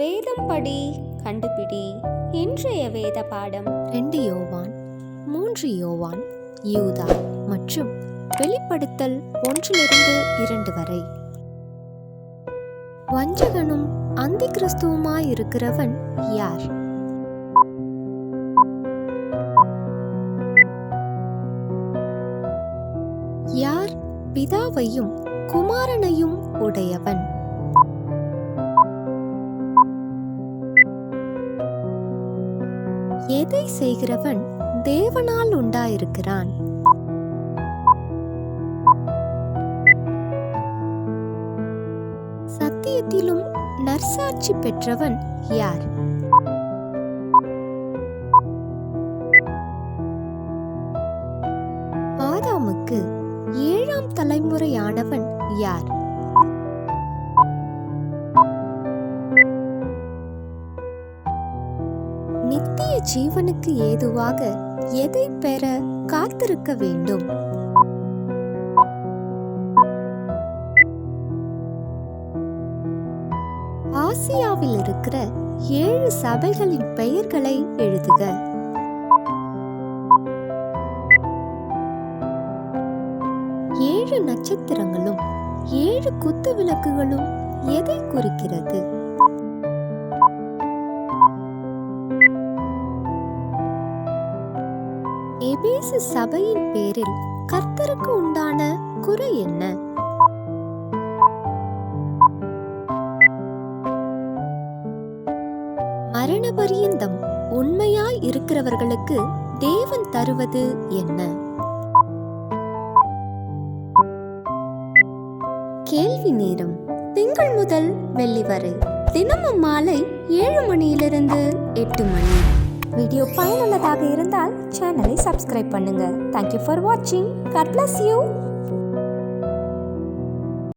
வேதம் படி கண்டுபிடி. இன்றைய வேத பாடம் ரெண்டு யோவான் மூன்று யோவான் யூதா மற்றும் வெளிப்படுத்தல் ஒன்றிலிருந்து இரண்டு வரை. வஞ்சகனும் அந்தி கிறிஸ்துவுமாயிருக்கிறவன் யார்? யார்? பிதாவையும் குமாரனையும் உடையவன். எதை செய்கிறவன் தேவனால் உண்டாயிருக்கிறான்? சத்தியத்திலும் நற்சாட்சி பெற்றவன் யார்? ஆதாமுக்கு ஏழாம் தலைமுறையானவன் யார்? நித்திய ஜீவனுக்கு ஏதுவாக எதை பெற காத்திருக்க வேண்டும்? ஆசியாவில் இருக்கிற ஏழு சபைகளின் பெயர்களை எழுதுக. ஏழு நட்சத்திரங்களும் ஏழு குத்து விளக்குகளும் எதை குறிக்கிறது? எபேசு சபையின் பேரில் கர்த்தருக்கு உண்டான குறை என்ன? மரண பரியந்தம் உண்மையாய் இருக்கிறவர்களுக்கு தேவன் தருவது என்ன? கேள்வி நேரம். திங்கள் முதல் வெள்ளி வரை தினமும் மாலை ஏழு மணியிலிருந்து எட்டு மணி. வீடியோ பயனுள்ளதாக இருந்தால் சேனலை சப்ஸ்கிரைப் பண்ணுங்க. தேங்க்யூ ஃபார் வாட்சிங் காட் பிளஸ் யூ